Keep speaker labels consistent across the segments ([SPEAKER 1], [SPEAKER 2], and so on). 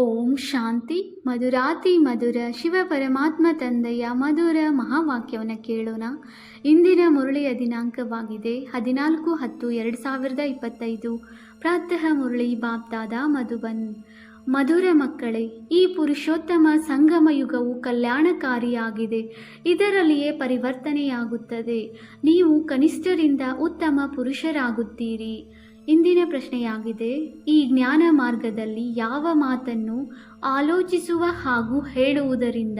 [SPEAKER 1] ಓಂ ಶಾಂತಿ ಮಧುರಾತಿ ಮಧುರ ಶಿವ ಪರಮಾತ್ಮ ತಂದೆಯ ಮಧುರ ಮಹಾವಾಕ್ಯವನ್ನು ಕೇಳೋಣ. ಇಂದಿನ ಮುರಳಿಯ ದಿನಾಂಕವಾಗಿದೆ. ಹದಿನಾಲ್ಕು ಹತ್ತು ಎರಡು ಸಾವಿರದ ಇಪ್ಪತ್ತೈದು. ಪ್ರಾತಃ ಮುರಳಿ ಬಾಬ್ದಾದ ಮಧುಬನ್. ಮಧುರ ಮಕ್ಕಳೇ, ಈ ಪುರುಷೋತ್ತಮ ಸಂಗಮ ಯುಗವು ಕಲ್ಯಾಣಕಾರಿಯಾಗಿದೆ. ಇದರಲ್ಲಿಯೇ ಪರಿವರ್ತನೆಯಾಗುತ್ತದೆ. ನೀವು ಕನಿಷ್ಠರಿಂದ ಉತ್ತಮ ಪುರುಷರಾಗುತ್ತೀರಿ. ಇಂದಿನ ಪ್ರಶ್ನೆಯಾಗಿದೆ ಈ ಜ್ಞಾನ ಮಾರ್ಗದಲ್ಲಿ ಯಾವ ಮಾತನ್ನು ಆಲೋಚಿಸುವ ಹಾಗೂ ಹೇಳುವುದರಿಂದ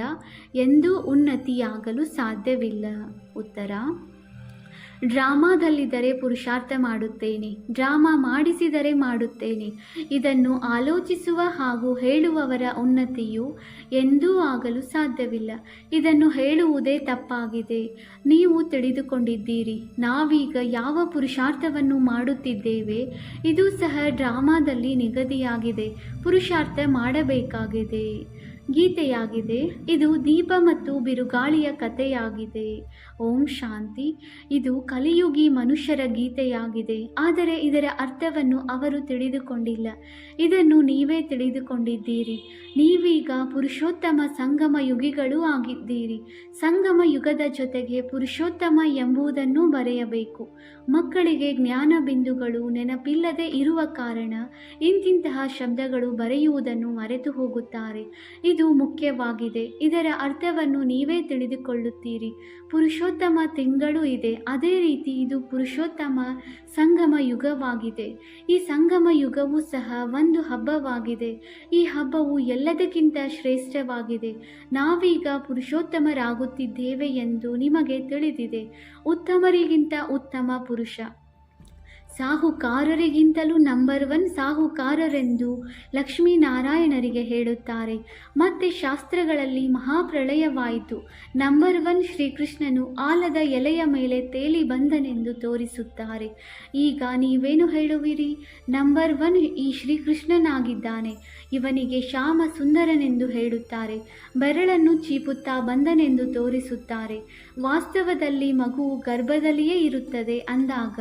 [SPEAKER 1] ಎಂದೂ ಉನ್ನತಿಯಾಗಲು ಸಾಧ್ಯವಿಲ್ಲ? ಉತ್ತರ ಡ್ರಾಮಾದಲ್ಲಿದ್ದರೆ ಪುರುಷಾರ್ಥ ಮಾಡುತ್ತೇನೆ, ಡ್ರಾಮಾ ಮಾಡಿಸಿದರೆ ಮಾಡುತ್ತೇನೆ. ಇದನ್ನು ಆಲೋಚಿಸುವ ಹಾಗೂ ಹೇಳುವವರ ಉನ್ನತಿಯು ಎಂದೂ ಆಗಲು ಸಾಧ್ಯವಿಲ್ಲ. ಇದನ್ನು ಹೇಳುವುದೇ ತಪ್ಪಾಗಿದೆ. ನೀವು ತಿಳಿದುಕೊಂಡಿದ್ದೀರಿ, ನಾವೀಗ ಯಾವ ಪುರುಷಾರ್ಥವನ್ನು ಮಾಡುತ್ತಿದ್ದೇವೆ? ಇದು ಸಹ ಡ್ರಾಮಾದಲ್ಲಿ ನಿಗದಿಯಾಗಿದೆ. ಪುರುಷಾರ್ಥ ಮಾಡಬೇಕಾಗಿದೆ. ಗೀತೆಯಾಗಿದೆ. ಇದು ದೀಪ ಮತ್ತು ಬಿರುಗಾಳಿಯ ಕಥೆಯಾಗಿದೆ. ಓಂ ಶಾಂತಿ. ಇದು ಕಲಿಯುಗಿ ಮನುಷ್ಯರ ಗೀತೆಯಾಗಿದೆ. ಆದರೆ ಇದರ ಅರ್ಥವನ್ನು ಅವರು ತಿಳಿದುಕೊಂಡಿಲ್ಲ. ಇದನ್ನು ನೀವೇ ತಿಳಿದುಕೊಂಡಿದ್ದೀರಿ. ನೀವೀಗ ಪುರುಷೋತ್ತಮ ಸಂಗಮ ಯುಗಿಗಳೂ ಆಗಿದ್ದೀರಿ. ಸಂಗಮ ಯುಗದ ಜೊತೆಗೆ ಪುರುಷೋತ್ತಮ ಎಂಬುದನ್ನು ಬರೆಯಬೇಕು. ಮಕ್ಕಳಿಗೆ ಜ್ಞಾನ ಬಿಂದುಗಳು ನೆನಪಿಲ್ಲದೆ ಇರುವ ಕಾರಣ ಇಂತಿಂತಹ ಶಬ್ದಗಳು ಬರೆಯುವುದನ್ನು ಮರೆತು ಹೋಗುತ್ತಾರೆ. ಮುಖ್ಯವಾಗಿದೆ. ಇದರ ಅರ್ಥವನ್ನು ನೀವೇ ತಿಳಿದುಕೊಳ್ಳುತ್ತೀರಿ. ಪುರುಷೋತ್ತಮ ತಿಂಗಳು ಇದೆ. ಅದೇ ರೀತಿ ಇದು ಪುರುಷೋತ್ತಮ ಸಂಗಮ ಯುಗವಾಗಿದೆ. ಈ ಸಂಗಮ ಯುಗವೂ ಸಹ ಒಂದು ಹಬ್ಬವಾಗಿದೆ. ಈ ಹಬ್ಬವು ಎಲ್ಲದಕ್ಕಿಂತ ಶ್ರೇಷ್ಠವಾಗಿದೆ. ನಾವೀಗ ಪುರುಷೋತ್ತಮರಾಗುತ್ತಿದ್ದೇವೆ ಎಂದು ನಿಮಗೆ ತಿಳಿದಿದೆ. ಉತ್ತಮರಿಗಿಂತ ಉತ್ತಮ ಪುರುಷ. ಸಾಹುಕಾರರಿಗಿಂತಲೂ ನಂಬರ್ ಒನ್ ಸಾಹುಕಾರರೆಂದು ಲಕ್ಷ್ಮೀನಾರಾಯಣರಿಗೆ ಹೇಳುತ್ತಾರೆ. ಮತ್ತೆ ಶಾಸ್ತ್ರಗಳಲ್ಲಿ ಮಹಾಪ್ರಳಯವಾಯಿತು. ನಂಬರ್ ಒನ್ ಶ್ರೀಕೃಷ್ಣನು ಆಲದ ಎಲೆಯ ಮೇಲೆ ತೇಲಿ ಬಂದನೆಂದು ತೋರಿಸುತ್ತಾರೆ. ಈಗ ನೀವೇನು ಹೇಳುವಿರಿ? ನಂಬರ್ ಒನ್ ಈ ಶ್ರೀಕೃಷ್ಣನಾಗಿದ್ದಾನೆ. ಇವನಿಗೆ ಶ್ಯಾಮ ಸುಂದರನೆಂದು ಹೇಳುತ್ತಾರೆ. ಬೆರಳನ್ನು ಚೀಪುತ್ತಾ ಬಂದನೆಂದು ತೋರಿಸುತ್ತಾರೆ. ವಾಸ್ತವದಲ್ಲಿ ಮಗು ಗರ್ಭದಲ್ಲಿಯೇ ಇರುತ್ತದೆ ಅಂದಾಗ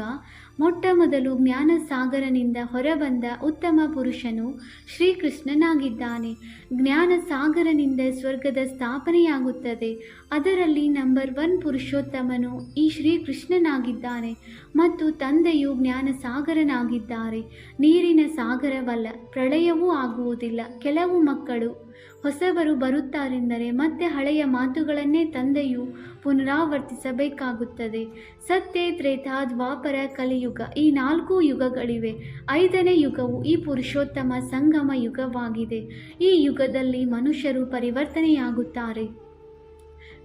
[SPEAKER 1] ಮೊಟ್ಟ ಮೊದಲು ಜ್ಞಾನಸಾಗರನಿಂದ ಹೊರಬಂದ ಉತ್ತಮ ಪುರುಷನು ಶ್ರೀಕೃಷ್ಣನಾಗಿದ್ದಾನೆ. ಜ್ಞಾನಸಾಗರನಿಂದ ಸ್ವರ್ಗದ ಸ್ಥಾಪನೆಯಾಗುತ್ತದೆ. ಅದರಲ್ಲಿ ನಂಬರ್ ಒನ್ ಪುರುಷೋತ್ತಮನು ಈ ಶ್ರೀಕೃಷ್ಣನಾಗಿದ್ದಾನೆ ಮತ್ತು ತಂದೆಯು ಜ್ಞಾನಸಾಗರನಾಗಿದ್ದಾರೆ. ನೀರಿನ ಸಾಗರವಲ್ಲ, ಪ್ರಳಯವೂ ಆಗುವುದಿಲ್ಲ. ಕೆಲವು ಮಕ್ಕಳು ಹೊಸಬರು ಬರುತ್ತಾರೆಂದರೆ ಮತ್ತೆ ಹಳೆಯ ಮಾತುಗಳನ್ನೇ ತಂದೆಯು ಪುನರಾವರ್ತಿಸಬೇಕಾಗುತ್ತದೆ. ಸತ್ಯ, ತ್ರೇತಾ, ದ್ವಾಪರ ಕಲಿಯುಗ ಈ ನಾಲ್ಕು ಯುಗಗಳಿವೆ. ಐದನೇ ಯುಗವು ಈ ಪುರುಷೋತ್ತಮ ಸಂಗಮ ಯುಗವಾಗಿದೆ. ಈ ಯುಗದಲ್ಲಿ ಮನುಷ್ಯರು ಪರಿವರ್ತನೆಯಾಗುತ್ತಾರೆ.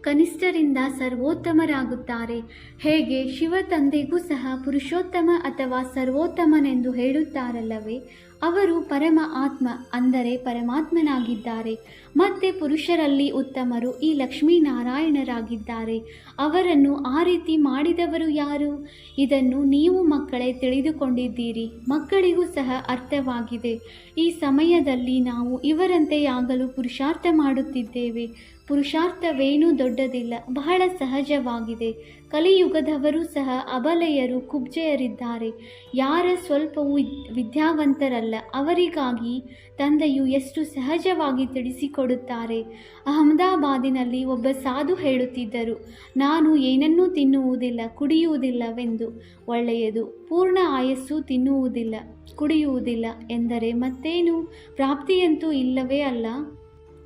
[SPEAKER 1] ಕನಿಷ್ಠರಿಂದ ಸರ್ವೋತ್ತಮರಾಗುತ್ತಾರೆ. ಹೇಗೆ? ಶಿವ ತಂದೆಗೂ ಸಹ ಪುರುಷೋತ್ತಮ ಅಥವಾ ಸರ್ವೋತ್ತಮನೆಂದು ಹೇಳುತ್ತಾರಲ್ಲವೇ? ಅವರು ಪರಮ ಆತ್ಮ ಅಂದರೆ ಪರಮಾತ್ಮನಾಗಿದ್ದಾರೆ. ಮತ್ತೆ ಪುರುಷರಲ್ಲಿ ಉತ್ತಮರು ಈ ಲಕ್ಷ್ಮೀನಾರಾಯಣರಾಗಿದ್ದಾರೆ. ಅವರನ್ನು ಆ ರೀತಿ ಮಾಡಿದವರು ಯಾರು? ಇದನ್ನು ನೀವು ಮಕ್ಕಳೇ ತಿಳಿದುಕೊಂಡಿದ್ದೀರಿ. ಮಕ್ಕಳಿಗೂ ಸಹ ಅರ್ಥವಾಗಿದೆ. ಈ ಸಮಯದಲ್ಲಿ ನಾವು ಇವರಂತೆ ಆಗಲು ಪುರುಷಾರ್ಥ ಮಾಡುತ್ತಿದ್ದೇವೆ. ಪುರುಷಾರ್ಥವೇನೂ ದೊಡ್ಡದಿಲ್ಲ, ಬಹಳ ಸಹಜವಾಗಿದೆ. ಕಲಿಯುಗದವರು ಸಹ ಅಬಲೆಯರು, ಕುಬ್ಜೆಯರಿದ್ದಾರೆ. ಯಾರ ಸ್ವಲ್ಪವೂ ವಿದ್ಯಾವಂತರಲ್ಲ. ಅವರಿಗಾಗಿ ತಂದೆಯು ಎಷ್ಟು ಸಹಜವಾಗಿ ತಿಳಿಸಿಕೊಡುತ್ತಾರೆ. ಅಹಮದಾಬಾದಿನಲ್ಲಿ ಒಬ್ಬ ಸಾಧು ಹೇಳುತ್ತಿದ್ದರು, ನಾನು ಏನನ್ನೂ ತಿನ್ನುವುದಿಲ್ಲ, ಕುಡಿಯುವುದಿಲ್ಲವೆಂದು. ಒಳ್ಳೆಯದು, ಪೂರ್ಣ ಆಯಸ್ಸು ತಿನ್ನುವುದಿಲ್ಲ, ಕುಡಿಯುವುದಿಲ್ಲ ಎಂದರೆ ಮತ್ತೇನು? ಪ್ರಾಪ್ತಿಯಂತೂ ಇಲ್ಲವೇ ಅಲ್ಲ?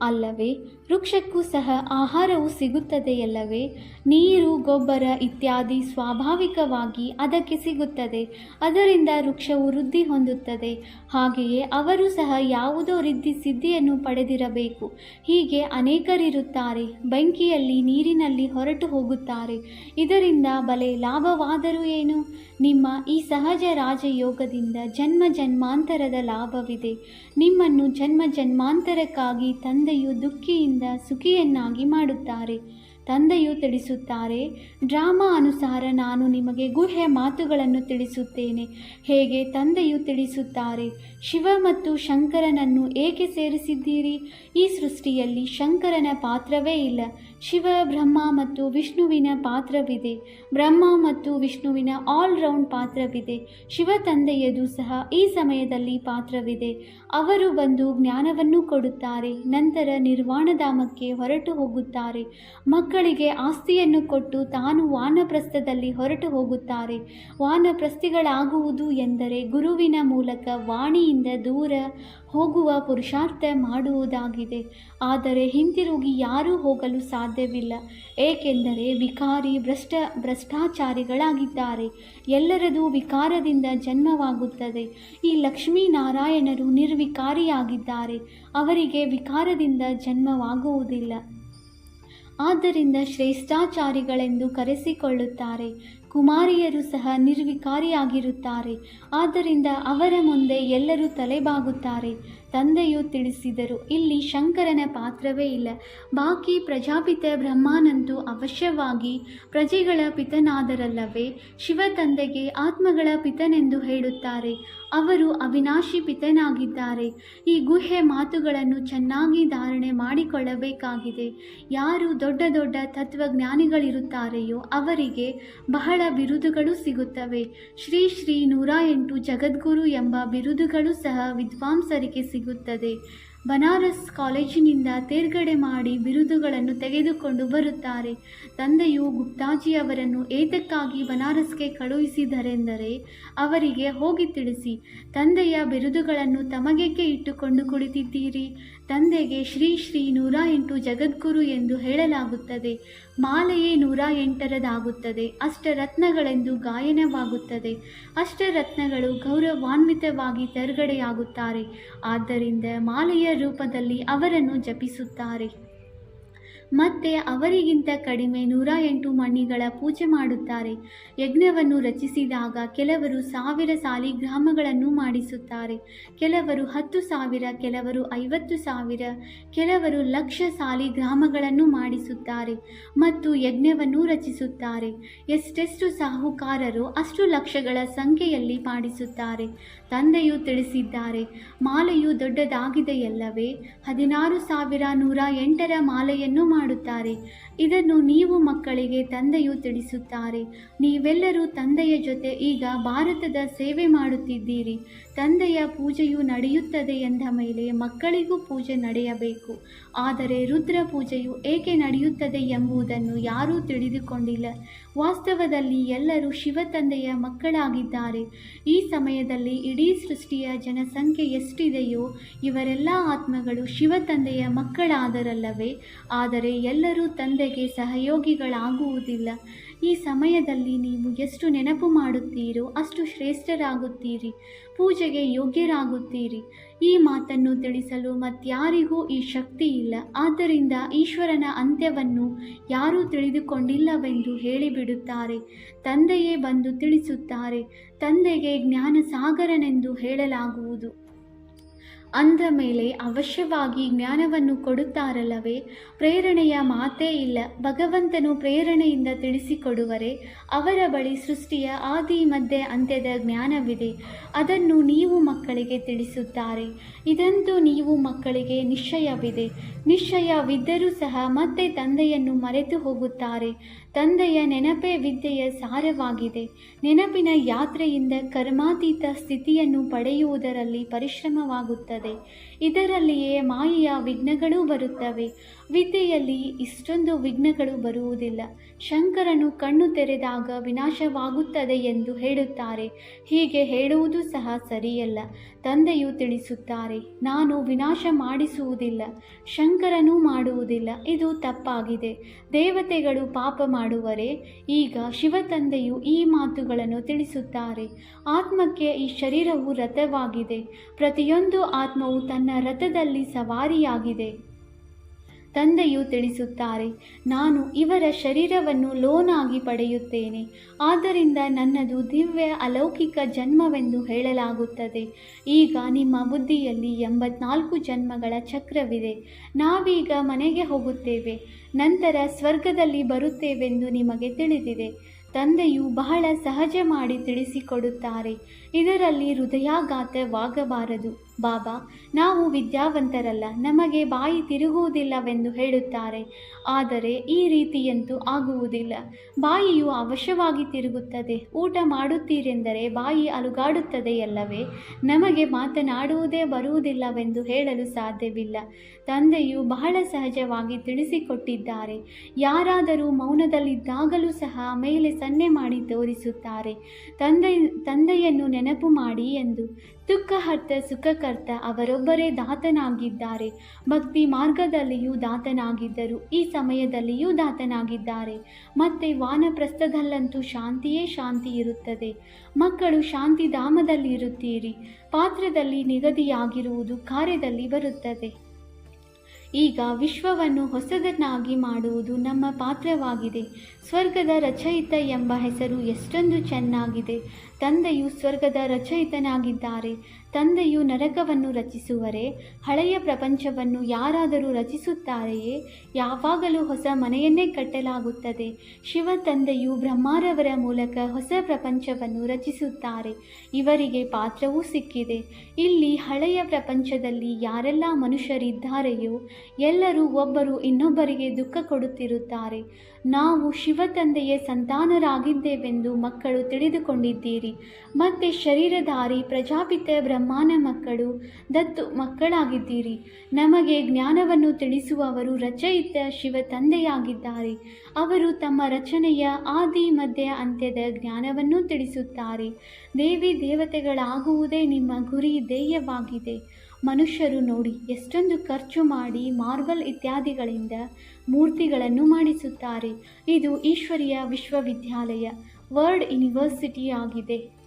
[SPEAKER 1] ಅಲ್ಲವೇ ವೃಕ್ಷಕ್ಕೂ ಸಹ ಆಹಾರವು ಸಿಗುತ್ತದೆಯಲ್ಲವೇ? ನೀರು, ಗೊಬ್ಬರ ಇತ್ಯಾದಿ ಸ್ವಾಭಾವಿಕವಾಗಿ ಅದಕ್ಕೆ ಸಿಗುತ್ತದೆ. ಅದರಿಂದ ವೃಕ್ಷವು ವೃದ್ಧಿ ಹೊಂದುತ್ತದೆ. ಹಾಗೆಯೇ ಅವರು ಸಹ ಯಾವುದೋ ರೀತಿ ಸಿದ್ಧಿಯನ್ನು ಪಡೆದಿರಬೇಕು. ಹೀಗೆ ಅನೇಕರಿರುತ್ತಾರೆ. ಬೆಂಕಿಯಲ್ಲಿ ನೀರಿನಲ್ಲಿ ಹೊರಟು ಹೋಗುತ್ತಾರೆ. ಇದರಿಂದ ಬಲೆ ಲಾಭವಾದರೂ ಏನು? ನಿಮ್ಮ ಈ ಸಹಜ ರಾಜಯೋಗದಿಂದ ಜನ್ಮ ಜನ್ಮಾಂತರದ ಲಾಭವಿದೆ. ನಿಮ್ಮನ್ನು ಜನ್ಮ ಜನ್ಮಾಂತರಕ್ಕಾಗಿ ತಂದೆಯು ದುಃಖಿಯಿಂದ ಸುಖಿಯನ್ನಾಗಿ ಮಾಡುತ್ತಾರೆ. ತಂದೆಯು ತಿಳಿಸುತ್ತಾರೆ, ಡ್ರಾಮಾ ಅನುಸಾರ ನಾನು ನಿಮಗೆ ಗುಹೆ ಮಾತುಗಳನ್ನು ತಿಳಿಸುತ್ತೇನೆ. ಹೇಗೆ ತಂದೆಯು ತಿಳಿಸುತ್ತಾರೆ, ಶಿವ ಮತ್ತು ಶಂಕರನನ್ನು ಏಕೆ ಸೇರಿಸಿದ್ದೀರಿ? ಈ ಸೃಷ್ಟಿಯಲ್ಲಿ ಶಂಕರನ ಪಾತ್ರವೇ ಇಲ್ಲ. ಶಿವ ಬ್ರಹ್ಮ ಮತ್ತು ವಿಷ್ಣುವಿನ ಪಾತ್ರವಿದೆ. ಬ್ರಹ್ಮ ಮತ್ತು ವಿಷ್ಣುವಿನ ಆಲ್ರೌಂಡ್ ಪಾತ್ರವಿದೆ. ಶಿವ ತಂದೆಯದು ಸಹ ಈ ಸಮಯದಲ್ಲಿ ಪಾತ್ರವಿದೆ. ಅವರು ಬಂದು ಜ್ಞಾನವನ್ನು ಕೊಡುತ್ತಾರೆ. ನಂತರ ನಿರ್ವಾಣಧಾಮಕ್ಕೆ ಹೊರಟು ಹೋಗುತ್ತಾರೆ. ಮಕ್ಕಳಿಗೆ ಆಸ್ತಿಯನ್ನು ಕೊಟ್ಟು ತಾನು ವಾನಪ್ರಸ್ಥದಲ್ಲಿ ಹೊರಟು ಹೋಗುತ್ತಾರೆ. ವಾನಪ್ರಸ್ಥಿಗಳಾಗುವುದು ಎಂದರೆ ಗುರುವಿನ ಮೂಲಕ ವಾಣಿಯಿಂದ ದೂರ ಹೋಗುವ ಪುರುಷಾರ್ಥ ಮಾಡುವುದಾಗಿದೆ. ಆದರೆ ಹಿಂತಿರುಗಿ ಯಾರೂ ಹೋಗಲು ಸಾಧ್ಯವಿಲ್ಲ. ಏಕೆಂದರೆ ವಿಕಾರಿ ಭ್ರಷ್ಟ, ಭ್ರಷ್ಟಾಚಾರಿಗಳಾಗಿದ್ದಾರೆ. ಎಲ್ಲರದು ವಿಕಾರದಿಂದ ಜನ್ಮವಾಗುತ್ತದೆ. ಈ ಲಕ್ಷ್ಮೀನಾರಾಯಣರು ನಿರ್ವಿಕಾರಿಯಾಗಿದ್ದಾರೆ. ಅವರಿಗೆ ವಿಕಾರದಿಂದ ಜನ್ಮವಾಗುವುದಿಲ್ಲ. ಆದ್ದರಿಂದ ಶ್ರೇಷ್ಠಾಚಾರಿಗಳೆಂದು ಕರೆಸಿಕೊಳ್ಳುತ್ತಾರೆ. ಕುಮಾರಿಯರು ಸಹ ನಿರ್ವಿಕಾರಿಯಾಗಿರುತ್ತಾರೆ. ಆದ್ದರಿಂದ ಅವರ ಮುಂದೆ ಎಲ್ಲರೂ ತಲೆಬಾಗುತ್ತಾರೆ. ತಂದೆಯು ತಿಳಿಸಿದರು, ಇಲ್ಲಿ ಶಂಕರನ ಪಾತ್ರವೇ ಇಲ್ಲ. ಬಾಕಿ ಪ್ರಜಾಪಿತ ಬ್ರಹ್ಮಾನಂತೂ ಅವಶ್ಯವಾಗಿ ಪ್ರಜೆಗಳ ಪಿತನಾದರಲ್ಲವೇ ಶಿವ ತಂದೆಗೆ ಆತ್ಮಗಳ ಪಿತನೆಂದು ಹೇಳುತ್ತಾರೆ. ಅವರು ಅವಿನಾಶಿ ಪಿತನಾಗಿದ್ದಾರೆ. ಈ ಗುಹೆ ಮಾತುಗಳನ್ನು ಚೆನ್ನಾಗಿ ಧಾರಣೆ ಮಾಡಿಕೊಳ್ಳಬೇಕಾಗಿದೆ. ಯಾರು ದೊಡ್ಡ ದೊಡ್ಡ ತತ್ವಜ್ಞಾನಿಗಳಿರುತ್ತಾರೆಯೋ ಅವರಿಗೆ ಬಹಳ ಬಿರುದುಗಳು ಸಿಗುತ್ತವೆ. ಶ್ರೀ ಶ್ರೀ ನೂರ ಎಂಟು ಜಗದ್ಗುರು ಎಂಬ ಬಿರುದುಗಳು ಸಹ ವಿದ್ವಾಂಸರಿಗೆ ಸಿಗುತ್ತದೆ. ಬನಾರಸ್ ಕಾಲೇಜಿನಿಂದ ತೇರ್ಗಡೆ ಮಾಡಿ ಬಿರುದುಗಳನ್ನು ತೆಗೆದುಕೊಂಡು ಬರುತ್ತಾರೆ. ತಂದೆಯು ಗುಪ್ತಾಜಿಯವರನ್ನು ಏತಕ್ಕಾಗಿ ಬನಾರಸ್ಗೆ ಕಳುಹಿಸಿದರೆಂದರೆ ಅವರಿಗೆ ಹೋಗಿ ತಿಳಿಸಿ, ತಂದೆಯ ಬಿರುದುಗಳನ್ನು ತಮಗೇಕೆ ಇಟ್ಟುಕೊಂಡು ಕುಳಿತಿದ್ದೀರಿ. ತಂದೆಗೆ ಶ್ರೀ ಶ್ರೀ ನೂರ ಎಂಟು ಜಗದ್ಗುರು ಎಂದು ಹೇಳಲಾಗುತ್ತದೆ. ಮಾಲೆಯೇ ನೂರ ಎಂಟರದಾಗುತ್ತದೆ. ಅಷ್ಟರತ್ನಗಳೆಂದು ಗಾಯನವಾಗುತ್ತದೆ. ಅಷ್ಟರತ್ನಗಳು ಗೌರವಾನ್ವಿತವಾಗಿ ತೆರ್ಗಡೆಯಾಗುತ್ತಾರೆ. ಆದ್ದರಿಂದ ಮಾಲೆಯ ರೂಪದಲ್ಲಿ ಅವರನ್ನು ಜಪಿಸುತ್ತಾರೆ. ಮತ್ತೆ ಅವರಿಗಿಂತ ಕಡಿಮೆ ನೂರ ಎಂಟು ಮಣಿಗಳ ಪೂಜೆ ಮಾಡುತ್ತಾರೆ. ಯಜ್ಞವನ್ನು ರಚಿಸಿದಾಗ ಕೆಲವರು ಸಾವಿರ ಸಾಲಿಗ್ರಾಮಗಳನ್ನು ಮಾಡಿಸುತ್ತಾರೆ. ಕೆಲವರು ಹತ್ತು ಸಾವಿರ, ಕೆಲವರು ಐವತ್ತು ಸಾವಿರ, ಕೆಲವರು ಲಕ್ಷ ಸಾಲಿಗ್ರಾಮಗಳನ್ನು ಮಾಡಿಸುತ್ತಾರೆ ಮತ್ತು ಯಜ್ಞವನ್ನು ರಚಿಸುತ್ತಾರೆ. ಎಷ್ಟೆಷ್ಟು ಸಾಹುಕಾರರು ಅಷ್ಟು ಲಕ್ಷಗಳ ಸಂಖ್ಯೆಯಲ್ಲಿ ಮಾಡಿಸುತ್ತಾರೆ ತಂದೆಯು ತಿಳಿಸಿದ್ದಾರೆ, ಮಾಲೆಯು ದೊಡ್ಡದಾಗಿದೆಯಲ್ಲವೇ? ಹದಿನಾರು ಸಾವಿರ ನೂರ ಎಂಟರ ಮಾಲೆಯನ್ನು ಮಾಡುತ್ತಾರೆ. ಇದನ್ನು ನೀವು ಮಕ್ಕಳಿಗೆ ತಂದೆಯು ತಿಳಿಸುತ್ತಾರೆ. ನೀವೆಲ್ಲರೂ ತಂದೆಯ ಜೊತೆ ಈಗ ಭಾರತದ ಸೇವೆ ಮಾಡುತ್ತಿದ್ದೀರಿ. ತಂದೆಯ ಪೂಜೆಯು ನಡೆಯುತ್ತದೆ ಎಂದ ಮೇಲೆ ಮಕ್ಕಳಿಗೂ ಪೂಜೆ ನಡೆಯಬೇಕು. ಆದರೆ ರುದ್ರ ಪೂಜೆಯು ಏಕೆ ನಡೆಯುತ್ತದೆ ಎಂಬುದನ್ನು ಯಾರೂ ತಿಳಿದುಕೊಂಡಿಲ್ಲ. ವಾಸ್ತವದಲ್ಲಿ ಎಲ್ಲರೂ ಶಿವ ತಂದೆಯ ಮಕ್ಕಳಾಗಿದ್ದಾರೆ. ಈ ಸಮಯದಲ್ಲಿ ಇಡೀ ಸೃಷ್ಟಿಯ ಜನಸಂಖ್ಯೆ ಎಷ್ಟಿದೆಯೋ ಇವರೆಲ್ಲ ಆತ್ಮಗಳು ಶಿವ ತಂದೆಯ ಮಕ್ಕಳಾದರಲ್ಲವೇ. ಆದರೆ ಎಲ್ಲರೂ ತಂದೆಗೆ ಸಹಯೋಗಿಗಳಾಗುವುದಿಲ್ಲ. ಈ ಸಮಯದಲ್ಲಿ ನೀವು ಎಷ್ಟು ನೆನಪು ಮಾಡುತ್ತೀರೋ ಅಷ್ಟು ಶ್ರೇಷ್ಠರಾಗುತ್ತೀರಿ. ಪೂಜೆಗೆ ಯೋಗ್ಯರಾಗುತ್ತೀರಿ. ಈ ಮಾತನ್ನು ತಿಳಿಸಲು ಮತ್ಯಾರಿಗೂ ಈ ಶಕ್ತಿ ಇಲ್ಲ ಆದ್ದರಿಂದ ಈಶ್ವರನ ಅಂತ್ಯವನ್ನು ಯಾರೂ ತಿಳಿದುಕೊಂಡಿಲ್ಲವೆಂದು ಹೇಳಿಬಿಡುತ್ತಾರೆ. ತಂದೆಯೇ ಬಂದು ತಿಳಿಸುತ್ತಾರೆ. ತಂದೆಗೆ ಜ್ಞಾನ ಸಾಗರನೆಂದು ಹೇಳಲಾಗುವುದು. ಅಂದ ಮೇಲೆ ಅವಶ್ಯವಾಗಿ ಜ್ಞಾನವನ್ನು ಕೊಡುತ್ತಾರಲ್ಲವೇ? ಪ್ರೇರಣೆಯ ಮಾತೇ ಇಲ್ಲ. ಭಗವಂತನು ಪ್ರೇರಣೆಯಿಂದ ತಿಳಿಸಿಕೊಡುವರೆ ಅವರ ಬಳಿ ಸೃಷ್ಟಿಯ ಆದಿ ಮಧ್ಯೆ ಅಂತ್ಯದ ಜ್ಞಾನವಿದೆ. ಅದನ್ನು ನೀವು ಮಕ್ಕಳಿಗೆ ತಿಳಿಸುತ್ತಾರೆ. ಇದಂತೂ ನೀವು ಮಕ್ಕಳಿಗೆ ನಿಶ್ಚಯವಿದೆ. ನಿಶ್ಚಯವಿದ್ದರೂ ಸಹ ಮತ್ತೆ ತಂದೆಯನ್ನು ಮರೆತು ಹೋಗುತ್ತಾರೆ. ತಂದೆಯ ನೆನಪೇ ವಿದ್ಯೆಯ ಸಾರವಾಗಿದೆ. ನೆನಪಿನ ಯಾತ್ರೆಯಿಂದ ಕರ್ಮಾತೀತ ಸ್ಥಿತಿಯನ್ನು ಪಡೆಯುವುದರಲ್ಲಿ ಪರಿಶ್ರಮವಾಗುತ್ತದೆ. दे ಇದರಲ್ಲಿಯೇ ಮಾಯೆಯ ವಿಘ್ನಗಳೂ ಬರುತ್ತವೆ. ವಿದ್ಯೆಯಲ್ಲಿ ಇಷ್ಟೊಂದು ವಿಘ್ನಗಳು ಬರುವುದಿಲ್ಲ. ಶಂಕರನು ಕಣ್ಣು ತೆರೆದಾಗ ವಿನಾಶವಾಗುತ್ತದೆ ಎಂದು ಹೇಳುತ್ತಾರೆ. ಹೀಗೆ ಹೇಳುವುದು ಸಹ ಸರಿಯಲ್ಲ. ತಂದೆಯು ತಿಳಿಸುತ್ತಾರೆ, ನಾನು ವಿನಾಶ ಮಾಡಿಸುವುದಿಲ್ಲ. ಶಂಕರನೂ ಮಾಡುವುದಿಲ್ಲ. ಇದು ತಪ್ಪಾಗಿದೆ. ದೇವತೆಗಳು ಪಾಪ ಮಾಡುವರೆ. ಈಗ ಶಿವತಂದೆಯು ಈ ಮಾತುಗಳನ್ನು ತಿಳಿಸುತ್ತಾರೆ. ಆತ್ಮಕ್ಕೆ ಈ ಶರೀರವು ರಥವಾಗಿದೆ. ಪ್ರತಿಯೊಂದು ಆತ್ಮವು ತನ್ನ ರಥದಲ್ಲಿ ಸವಾರಿಯಾಗಿದೆ. ತಂದೆಯು ತಿಳಿಸುತ್ತಾರೆ, ನಾನು ಇವರ ಶರೀರವನ್ನು ಲೋನಾಗಿ ಪಡೆಯುತ್ತೇನೆ, ಆದ್ದರಿಂದ ನನ್ನದು ದಿವ್ಯ ಅಲೌಕಿಕ ಜನ್ಮವೆಂದು ಹೇಳಲಾಗುತ್ತದೆ. ಈಗ ನಿಮ್ಮ ಬುದ್ಧಿಯಲ್ಲಿ ಎಂಬತ್ನಾಲ್ಕು ಜನ್ಮಗಳ ಚಕ್ರವಿದೆ. ನಾವೀಗ ಮನೆಗೆ ಹೋಗುತ್ತೇವೆ, ನಂತರ ಸ್ವರ್ಗದಲ್ಲಿ ಬರುತ್ತೇವೆಂದು ನಿಮಗೆ ತಿಳಿದಿದೆ. ತಂದೆಯು ಬಹಳ ಸಹಜ ಮಾಡಿ ತಿಳಿಸಿಕೊಡುತ್ತಾರೆ ಇದರಲ್ಲಿ ಹೃದಯಾಘಾತವಾಗಬಾರದು ಬಾಬಾ, ನಾವು ವಿದ್ಯಾವಂತರಲ್ಲ, ನಮಗೆ ಬಾಯಿ ತಿರುಗುವುದಿಲ್ಲವೆಂದು ಹೇಳುತ್ತಾರೆ. ಆದರೆ ಈ ರೀತಿಯಂತೂ ಆಗುವುದಿಲ್ಲ. ಬಾಯಿಯು ಅವಶ್ಯವಾಗಿ ತಿರುಗುತ್ತದೆ. ಊಟ ಮಾಡುತ್ತೀರೆಂದರೆ ಬಾಯಿ ಅಲುಗಾಡುತ್ತದೆಯಲ್ಲವೇ? ನಮಗೆ ಮಾತನಾಡುವುದೇ ಬರುವುದಿಲ್ಲವೆಂದು ಹೇಳಲು ಸಾಧ್ಯವಿಲ್ಲ. ತಂದೆಯು ಬಹಳ ಸಹಜವಾಗಿ ತಿಳಿಸಿಕೊಟ್ಟಿದ್ದಾರೆ. ಯಾರಾದರೂ ಮೌನದಲ್ಲಿದ್ದಾಗಲೂ ಸಹ ಮೇಲೆ ಸನ್ನೆ ಮಾಡಿ ತೋರಿಸುತ್ತಾರೆ. ತಂದೆ, ತಂದೆಯನ್ನು ನೆನಪು ಮಾಡಿ ಎಂದು ದುಃಖಹರ್ತ ಸುಖಕರ್ತ ಅವರೊಬ್ಬರೇ ದಾತನಾಗಿದ್ದಾರೆ. ಭಕ್ತಿ ಮಾರ್ಗದಲ್ಲಿಯೂ ದಾತನಾಗಿದ್ದರು. ಈ ಸಮಯದಲ್ಲಿಯೂ ದಾತನಾಗಿದ್ದಾರೆ. ಮತ್ತೆ ವಾನಪ್ರಸ್ಥದಲ್ಲಂತೂ ಶಾಂತಿಯೇ ಶಾಂತಿ ಇರುತ್ತದೆ. ಮಕ್ಕಳು ಶಾಂತಿಧಾಮದಲ್ಲಿ ಇರುತ್ತೀರಿ ಪಾತ್ರದಲ್ಲಿ ನಿಗದಿಯಾಗಿರುವುದು ಕಾರ್ಯದಲ್ಲಿ ಬರುತ್ತದೆ. ಈಗ ವಿಶ್ವವನ್ನು ಹೊಸದನ್ನಾಗಿ ಮಾಡುವುದು ನಮ್ಮ ಪಾತ್ರವಾಗಿದೆ. ಸ್ವರ್ಗದ ರಚಯಿತ ಎಂಬ ಹೆಸರು ಎಷ್ಟೊಂದು ಚೆನ್ನಾಗಿದೆ. ತಂದೆಯು ಸ್ವರ್ಗದ ರಚಯಿತನಾಗಿದ್ದಾರೆ. ತಂದೆಯು ನರಕವನ್ನು ರಚಿಸುವರೆ, ಹಳೆಯ ಪ್ರಪಂಚವನ್ನು ಯಾರಾದರೂ ರಚಿಸುತ್ತಾರೆಯೇ? ಯಾವಾಗಲೂ ಹೊಸ ಮನೆಯನ್ನೇ ಕಟ್ಟಲಾಗುತ್ತದೆ. ಶಿವ ತಂದೆಯು ಬ್ರಹ್ಮಾರವರ ಮೂಲಕ ಹೊಸ ಪ್ರಪಂಚವನ್ನು ರಚಿಸುತ್ತಾರೆ. ಇವರಿಗೆ ಪಾತ್ರವೂ ಸಿಕ್ಕಿದೆ. ಇಲ್ಲಿ ಹಳೆಯ ಪ್ರಪಂಚದಲ್ಲಿ ಯಾರೆಲ್ಲ ಮನುಷ್ಯರಿದ್ದಾರೆಯೋ, ಎಲ್ಲರೂ ಒಬ್ಬರು ಇನ್ನೊಬ್ಬರಿಗೆ ದುಃಖ ಕೊಡುತ್ತಿರುತ್ತಾರೆ. ನಾವು ಶಿವ ತಂದೆಯ ಸಂತಾನರಾಗಿದ್ದೇವೆಂದು ಮಕ್ಕಳು ತಿಳಿದುಕೊಂಡಿದ್ದೀರಿ. ಮತ್ತೆ ಶರೀರಧಾರಿ, ಪ್ರಜಾಪಿತ ಬ್ರಹ್ಮಾನ ಮಕ್ಕಳು, ದತ್ತು ಮಕ್ಕಳಾಗಿದ್ದೀರಿ. ನಮಗೆ ಜ್ಞಾನವನ್ನು ತಿಳಿಸುವವರು ರಚಯಿತ ಶಿವ ತಂದೆಯಾಗಿದ್ದಾರೆ ಅವರು ತಮ್ಮ ರಚನೆಯ ಆದಿ, ಮಧ್ಯ, ಅಂತ್ಯದ ಜ್ಞಾನವನ್ನು ತಿಳಿಸುತ್ತಾರೆ. ದೇವಿ ದೇವತೆಗಳಾಗುವುದೇ ನಿಮ್ಮ ಗುರಿ, ಧ್ಯೇಯವಾಗಿದೆ. ಮನುಷ್ಯರು ನೋಡಿ ಎಷ್ಟೊಂದು ಖರ್ಚು ಮಾಡಿ ಮಾರ್ಬಲ್ ಇತ್ಯಾದಿಗಳಿಂದ ಮೂರ್ತಿಗಳನ್ನು ಮಾಡಿಸುತ್ತಾರೆ. ಇದು ಈಶ್ವರಿಯ ವಿಶ್ವವಿದ್ಯಾಲಯ. ವರ್ಲ್ಡ್ ಯೂನಿವರ್ಸಿಟಿ ಆಗಿದೆ.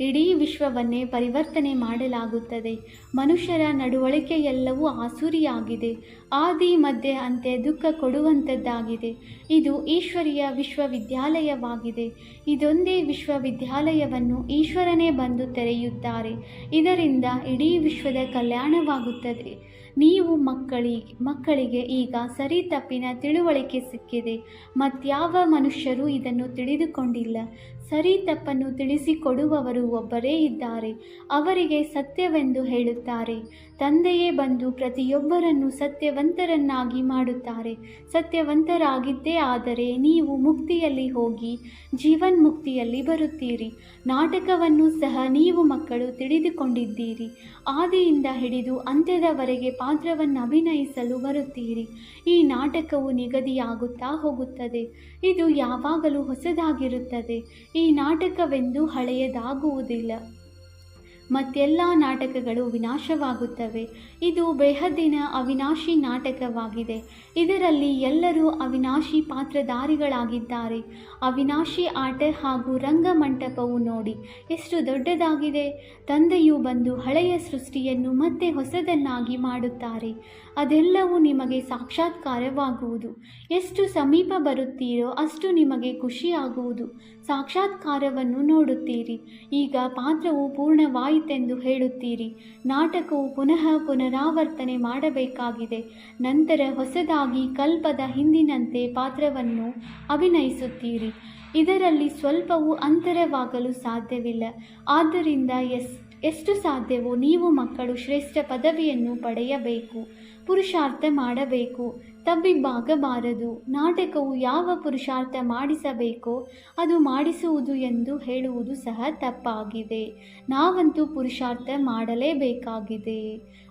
[SPEAKER 1] ಇಡೀ ವಿಶ್ವವನ್ನೇ ಪರಿವರ್ತನೆ ಮಾಡಲಾಗುತ್ತದೆ. ಮನುಷ್ಯರ ನಡವಳಿಕೆಯೆಲ್ಲವೂ ಆಸುರಿಯಾಗಿದೆ ಆದಿ, ಮಧ್ಯೆ, ಅಂತ್ಯ ದುಃಖ ಕೊಡುವಂಥದ್ದಾಗಿದೆ. ಇದು ಈಶ್ವರಿಯ ವಿಶ್ವವಿದ್ಯಾಲಯವಾಗಿದೆ. ಇದೊಂದೇ ವಿಶ್ವವಿದ್ಯಾಲಯವನ್ನು ಈಶ್ವರನೇ ಬಂದು ತೆರೆಯುತ್ತಾರೆ. ಇದರಿಂದ ಇಡೀ ವಿಶ್ವದ ಕಲ್ಯಾಣವಾಗುತ್ತದೆ. ನೀವು ಮಕ್ಕಳಿಗೆ ಮಕ್ಕಳಿಗೆ ಈಗ ಸರಿ ತಪ್ಪಿನ ತಿಳುವಳಿಕೆ ಸಿಕ್ಕಿದೆ. ಮತ್ಯಾವ ಮನುಷ್ಯರು ಇದನ್ನು ತಿಳಿದುಕೊಂಡಿಲ್ಲ. ಸರಿ ತಪ್ಪನ್ನು ತಿಳಿಸಿಕೊಡುವವರು ಒಬ್ಬರೇ ಇದ್ದಾರೆ. ಅವರಿಗೆ ಸತ್ಯವೆಂದು ಹೇಳುತ್ತಾರೆ. ತಂದೆಯೇ ಬಂದು ಪ್ರತಿಯೊಬ್ಬರನ್ನು ಸತ್ಯವಂತರನ್ನಾಗಿ ಮಾಡುತ್ತಾರೆ. ಸತ್ಯವಂತರಾಗಿದ್ದೇ ಆದರೆ ನೀವು ಮುಕ್ತಿಯಲ್ಲಿ ಹೋಗಿ ಜೀವನ್ಮುಕ್ತಿಯಲ್ಲಿ ಬರುತ್ತೀರಿ. ನಾಟಕವನ್ನು ಸಹ ನೀವು ಮಕ್ಕಳು ತಿಳಿದುಕೊಂಡಿದ್ದೀರಿ. ಆದಿಯಿಂದ ಹಿಡಿದು ಅಂತ್ಯದವರೆಗೆ ಪಾತ್ರವನ್ನು ಅಭಿನಯಿಸಲು ಬರುತ್ತೀರಿ. ಈ ನಾಟಕವು ನಿಗದಿಯಾಗುತ್ತಾ ಹೋಗುತ್ತದೆ. ಇದು ಯಾವಾಗಲೂ ಹೊಸದಾಗಿರುತ್ತದೆ. ಈ ನಾಟಕವೆಂದು ಹಳೆಯದಾಗುವುದಿಲ್ಲ. ಮತ್ತೆಲ್ಲ ನಾಟಕಗಳು ವಿನಾಶವಾಗುತ್ತವೆ. ಇದು ಬೇಹದ್ದಿನ ಅವಿನಾಶಿ ನಾಟಕವಾಗಿದೆ. ಇದರಲ್ಲಿ ಎಲ್ಲರೂ ಅವಿನಾಶಿ ಪಾತ್ರಧಾರಿಗಳಾಗಿದ್ದಾರೆ. ಅವಿನಾಶಿ ಆಟ ಹಾಗೂ ರಂಗಮಂಟಪವು ನೋಡಿ ಎಷ್ಟು ದೊಡ್ಡದಾಗಿದೆ. ತಂದೆಯು ಬಂದು ಹಳೆಯ ಸೃಷ್ಟಿಯನ್ನು ಮತ್ತೆ ಹೊಸದನ್ನಾಗಿ ಮಾಡುತ್ತಾರೆ. ಅದೆಲ್ಲವೂ ನಿಮಗೆ ಸಾಕ್ಷಾತ್ಕಾರವಾಗುವುದು. ಎಷ್ಟು ಸಮೀಪ ಬರುತ್ತೀರೋ ಅಷ್ಟು ನಿಮಗೆ ಖುಷಿಯಾಗುವುದು. ಸಾಕ್ಷಾತ್ಕಾರವನ್ನು ನೋಡುತ್ತೀರಿ. ಈಗ ಪಾತ್ರವು ಪೂರ್ಣವಾಯಿತೆಂದು ಹೇಳುತ್ತೀರಿ. ನಾಟಕವು ಪುನಃ ಪುನರಾವರ್ತನೆ ಮಾಡಬೇಕಾಗಿದೆ. ನಂತರ ಹೊಸದಾಗಿ ಕಲ್ಪದ ಹಿಂದಿನಂತೆ ಪಾತ್ರವನ್ನು ಅಭಿನಯಿಸುತ್ತೀರಿ. ಇದರಲ್ಲಿ ಸ್ವಲ್ಪವೂ ಅಂತರವಾಗಲು ಸಾಧ್ಯವಿಲ್ಲ. ಆದ್ದರಿಂದ ಎಸ್, ಎಷ್ಟು ಸಾಧ್ಯವೋ ನೀವು ಮಕ್ಕಳು ಶ್ರೇಷ್ಠ ಪದವಿಯನ್ನು ಪಡೆಯಬೇಕು, ಪುರುಷಾರ್ಥ ಮಾಡಬೇಕು. ತಬ್ಬಿಬ್ಬಾಗಬಾರದು. ನಾಟಕವು ಯಾವ ಪುರುಷಾರ್ಥ ಮಾಡಿಸಬೇಕೋ ಅದು ಮಾಡಿಸುವುದು ಎಂದು ಹೇಳುವುದು ಸಹ ತಪ್ಪಾಗಿದೆ. ನಾವಂತೂ ಪುರುಷಾರ್ಥ ಮಾಡಲೇಬೇಕಾಗಿದೆ.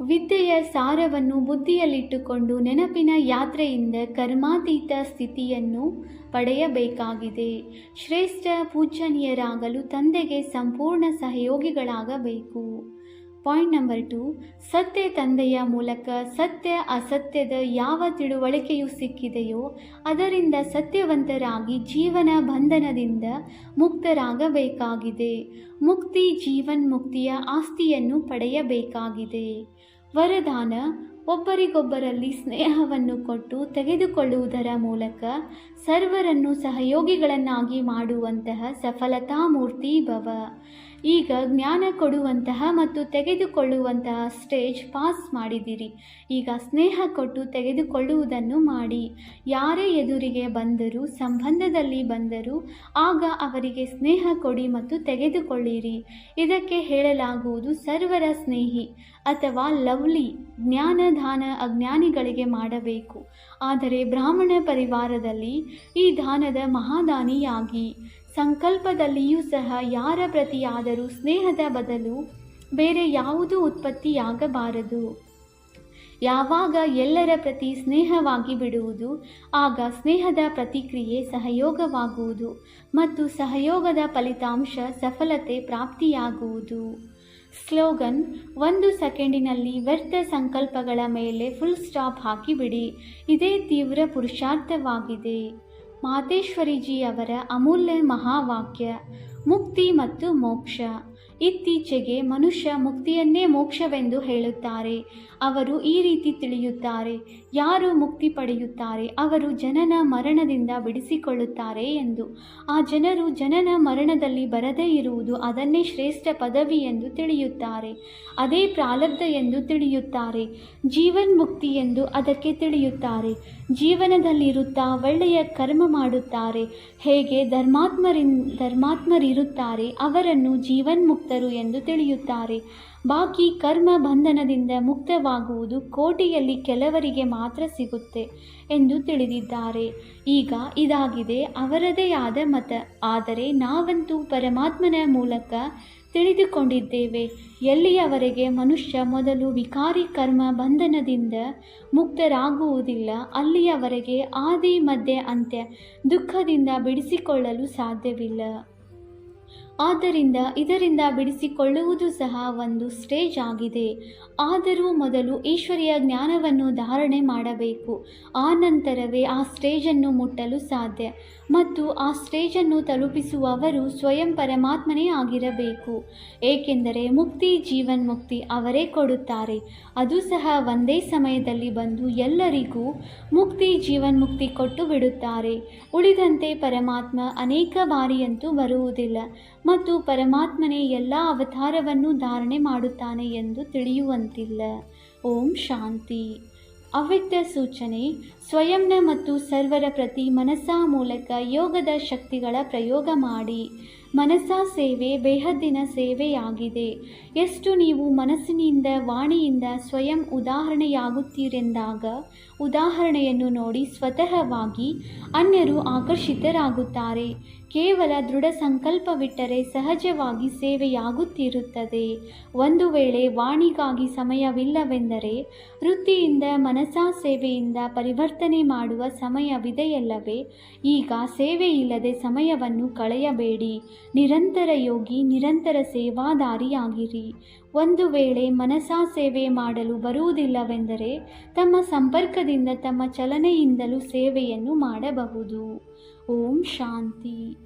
[SPEAKER 1] ವಿದ್ಯೆಯ ಸಾರವನ್ನು ಬುದ್ಧಿಯಲ್ಲಿಟ್ಟುಕೊಂಡು ನೆನಪಿನ ಯಾತ್ರೆಯಿಂದ ಕರ್ಮಾತೀತ ಸ್ಥಿತಿಯನ್ನು ಪಡೆಯಬೇಕಾಗಿದೆ. ಶ್ರೇಷ್ಠ ಪೂಜನೀಯರಾಗಲು ತಂದೆಗೆ ಸಂಪೂರ್ಣ ಸಹಯೋಗಿಗಳಾಗಬೇಕು. ಪಾಯಿಂಟ್ ನಂಬರ್ ಟು, ಸತ್ಯ ತಂದೆಯ ಮೂಲಕ ಸತ್ಯ ಅಸತ್ಯದ ಯಾವ ತಿಳುವಳಿಕೆಯು ಸಿಕ್ಕಿದೆಯೋ, ಅದರಿಂದ ಸತ್ಯವಂತರಾಗಿ ಜೀವನ ಬಂಧನದಿಂದ ಮುಕ್ತರಾಗಬೇಕಾಗಿದೆ. ಮುಕ್ತಿ ಜೀವನ್ಮುಕ್ತಿಯ ಆಸ್ತಿಯನ್ನು ಪಡೆಯಬೇಕಾಗಿದೆ. ವರದಾನ, ಒಬ್ಬರಿಗೊಬ್ಬರಲ್ಲಿ ಸ್ನೇಹವನ್ನು ಕೊಟ್ಟು ತೆಗೆದುಕೊಳ್ಳುವುದರ ಮೂಲಕ ಸರ್ವರನ್ನು ಸಹಯೋಗಿಗಳನ್ನಾಗಿ ಮಾಡುವಂತಹ ಸಫಲತಾ ಮೂರ್ತಿ ಭವ. ಈಗ ಜ್ಞಾನ ಕೊಡುವಂತಹ ಮತ್ತು ತೆಗೆದುಕೊಳ್ಳುವಂತಹ ಸ್ಟೇಜ್ ಪಾಸ್ ಮಾಡಿದಿರಿ. ಈಗ ಸ್ನೇಹ ಕೊಟ್ಟು ತೆಗೆದುಕೊಳ್ಳುವುದನ್ನು ಮಾಡಿ. ಯಾರೇ ಎದುರಿಗೆ ಬಂದರೂ, ಸಂಬಂಧದಲ್ಲಿ ಬಂದರೂ, ಆಗ ಅವರಿಗೆ ಸ್ನೇಹ ಕೊಡಿ ಮತ್ತು ತೆಗೆದುಕೊಳ್ಳಿರಿ. ಇದಕ್ಕೆ ಹೇಳಲಾಗುವುದು ಸರ್ವರ ಸ್ನೇಹಿ ಅಥವಾ ಲವ್ಲಿ ಜ್ಞಾನದಾನ ಅಜ್ಞಾನಿಗಳಿಗೆ ಮಾಡಬೇಕು. ಆದರೆ ಬ್ರಾಹ್ಮಣ ಪರಿವಾರದಲ್ಲಿ ಈ ದಾನದ ಮಹಾದಾನಿಯಾಗಿ ಸಂಕಲ್ಪದಲ್ಲಿಯೂ ಸಹ ಯಾರ ಪ್ರತಿಯಾದರೂ ಸ್ನೇಹದ ಬದಲು ಬೇರೆ ಯಾವುದೂ ಉತ್ಪತ್ತಿಯಾಗಬಾರದು. ಯಾವಾಗ ಎಲ್ಲರ ಪ್ರತಿ ಸ್ನೇಹವಾಗಿ ಬಿಡುವುದು, ಆಗ ಸ್ನೇಹದ ಪ್ರತಿಕ್ರಿಯೆ ಸಹಯೋಗವಾಗುವುದು ಮತ್ತು ಸಹಯೋಗದ ಫಲಿತಾಂಶ ಸಫಲತೆ ಪ್ರಾಪ್ತಿಯಾಗುವುದು. ಸ್ಲೋಗನ್, ಒಂದು ಸೆಕೆಂಡಿನಲ್ಲಿ ವ್ಯರ್ಥ ಸಂಕಲ್ಪಗಳ ಮೇಲೆ ಫುಲ್ ಸ್ಟಾಪ್ ಹಾಕಿಬಿಡಿ. ಇದೇ ತೀವ್ರ ಪುರುಷಾರ್ಥವಾಗಿದೆ. ಮಾತೇಶ್ವರಿಜಿ ಅವರ ಅಮೂಲ್ಯ ಮಹಾವಾಕ್ಯ ಮುಕ್ತಿ ಮತ್ತು ಮೋಕ್ಷ. ಇತ್ತೀಚೆಗೆ ಮನುಷ್ಯ ಮುಕ್ತಿಯನ್ನೇ ಮೋಕ್ಷವೆಂದು ಹೇಳುತ್ತಾರೆ. ಅವರು ಈ ರೀತಿ ತಿಳಿಯುತ್ತಾರೆ, ಯಾರು ಮುಕ್ತಿ ಪಡೆಯುತ್ತಾರೆ, ಅವರು ಜನನ ಮರಣದಿಂದ ಬಿಡಿಸಿಕೊಳ್ಳುತ್ತಾರೆ ಎಂದು. ಆ ಜನರು ಜನನ ಮರಣದಲ್ಲಿ ಬರದೇ ಇರುವುದು ಅದನ್ನೇ ಶ್ರೇಷ್ಠ ಪದವಿ ಎಂದು ತಿಳಿಯುತ್ತಾರೆ. ಅದೇ ಪ್ರಾಲಬ್ಧ ಎಂದು ತಿಳಿಯುತ್ತಾರೆ. ಜೀವನ್ ಮುಕ್ತಿ ಎಂದು ಅದಕ್ಕೆ ತಿಳಿಯುತ್ತಾರೆ. ಜೀವನದಲ್ಲಿರುತ್ತಾ ಒಳ್ಳೆಯ ಕರ್ಮ ಮಾಡುತ್ತಾರೆ. ಹೇಗೆ ಧರ್ಮಾತ್ಮರಿ ಧರ್ಮಾತ್ಮರಿರುತ್ತಾರೆ, ಅವರನ್ನು ಜೀವನ್ಮುಕ್ತರು ಎಂದು ತಿಳಿಯುತ್ತಾರೆ. ಬಾಕಿ ಕರ್ಮ ಬಂಧನದಿಂದ ಮುಕ್ತವಾಗುವುದು ಕೋಟಿಯಲ್ಲಿ ಕೆಲವರಿಗೆ ಮಾತ್ರ ಸಿಗುತ್ತೆ ಎಂದು ತಿಳಿದಿದ್ದಾರೆ. ಈಗ ಇದಾಗಿದೆ ಅವರದೇ ಆದ ಮತ. ಆದರೆ ನಾವಂತೂ ಪರಮಾತ್ಮನ ಮೂಲಕ ತಿಳಿದುಕೊಂಡಿದ್ದೇವೆ. ಎಲ್ಲಿಯವರೆಗೆ ಮನುಷ್ಯ ಮೊದಲು ವಿಕಾರಿ ಕರ್ಮ ಬಂಧನದಿಂದ ಮುಕ್ತರಾಗುವುದಿಲ್ಲ, ಅಲ್ಲಿಯವರೆಗೆ ಆದಿ ಮಧ್ಯೆ ಅಂತ್ಯ, ದುಃಖದಿಂದ ಬಿಡಿಸಿಕೊಳ್ಳಲು ಸಾಧ್ಯವಿಲ್ಲ. ಆದ್ದರಿಂದ ಇದರಿಂದ ಬಿಡಿಸಿಕೊಳ್ಳುವುದು ಸಹ ಒಂದು ಸ್ಟೇಜ್ ಆಗಿದೆ. ಆದರೂ ಮೊದಲು ಈಶ್ವರಿಯ ಜ್ಞಾನವನ್ನು ಧಾರಣೆ ಮಾಡಬೇಕು. ಆ ನಂತರವೇ ಆ ಸ್ಟೇಜನ್ನು ಮುಟ್ಟಲು ಸಾಧ್ಯ. ಮತ್ತು ಆ ಸ್ಟೇಜನ್ನು ತಲುಪಿಸುವವರು ಸ್ವಯಂ ಪರಮಾತ್ಮನೇ ಆಗಿರಬೇಕು. ಏಕೆಂದರೆ ಮುಕ್ತಿ ಜೀವನ್ಮುಕ್ತಿ ಅವರೇ ಕೊಡುತ್ತಾರೆ. ಅದು ಸಹ ಒಂದೇ ಸಮಯದಲ್ಲಿ ಬಂದು ಎಲ್ಲರಿಗೂ ಮುಕ್ತಿ ಜೀವನ್ಮುಕ್ತಿ ಕೊಟ್ಟು ಬಿಡುತ್ತಾರೆ. ಉಳಿದಂತೆ ಪರಮಾತ್ಮ ಅನೇಕ ಬಾರಿಯಂತೂ ಬರುವುದಿಲ್ಲ. ಮತ್ತು ಪರಮಾತ್ಮನೇ ಎಲ್ಲ ಅವತಾರವನ್ನು ಧಾರಣೆ ಮಾಡುತ್ತಾನೆ ಎಂದು ತಿಳಿಯುವಂತಿಲ್ಲ. ಓಂ ಶಾಂತಿ. ಅವ್ಯಕ್ತ ಸೂಚನೆ, ಸ್ವಯಂನ ಮತ್ತು ಸರ್ವರ ಪ್ರತಿ ಮನಸ್ಸಾ ಮೂಲಕ ಯೋಗದ ಶಕ್ತಿಗಳ ಪ್ರಯೋಗ ಮಾಡಿ. ಮನಸ್ಸಾ ಸೇವೆ, ಬೇಹದ್ದಿನ ಸೇವೆಯಾಗಿದೆ. ಎಷ್ಟು ನೀವು ಮನಸ್ಸಿನಿಂದ, ವಾಣಿಯಿಂದ ಸ್ವಯಂ ಉದಾಹರಣೆಯಾಗುತ್ತೀರೆಂದಾಗ, ಉದಾಹರಣೆಯನ್ನು ನೋಡಿ ಸ್ವತಃವಾಗಿ ಅನ್ಯರು ಆಕರ್ಷಿತರಾಗುತ್ತಾರೆ. ಕೇವಲ ದೃಢ ಸಂಕಲ್ಪವಿಟ್ಟರೆ ಸಹಜವಾಗಿ ಸೇವೆಯಾಗುತ್ತಿರುತ್ತದೆ. ಒಂದು ವೇಳೆ ವಾಣಿಗಾಗಿ ಸಮಯವಿಲ್ಲವೆಂದರೆ, ವೃತ್ತಿಯಿಂದ ಮನಸಾ ಸೇವೆಯಿಂದ ಪರಿವರ್ತನೆ ಮಾಡುವ ಸಮಯವಿದೆಯಲ್ಲವೇ, ಈಗ ಸೇವೆಯಿಲ್ಲದೆ ಸಮಯವನ್ನು ಕಳೆಯಬೇಡಿ. ನಿರಂತರ ಯೋಗಿ, ನಿರಂತರ ಸೇವಾದಾರಿಯಾಗಿರಿ. ಒಂದು ವೇಳೆ ಮನಸಾ ಸೇವೆ ಮಾಡಲು ಬರುವುದಿಲ್ಲವೆಂದರೆ ತಮ್ಮ ಸಂಪರ್ಕದಿಂದ ತಮ್ಮ ಚಲನೆಯಿಂದಲೂ ಸೇವೆಯನ್ನು ಮಾಡಬಹುದು. ಓಂ ಶಾಂತಿ.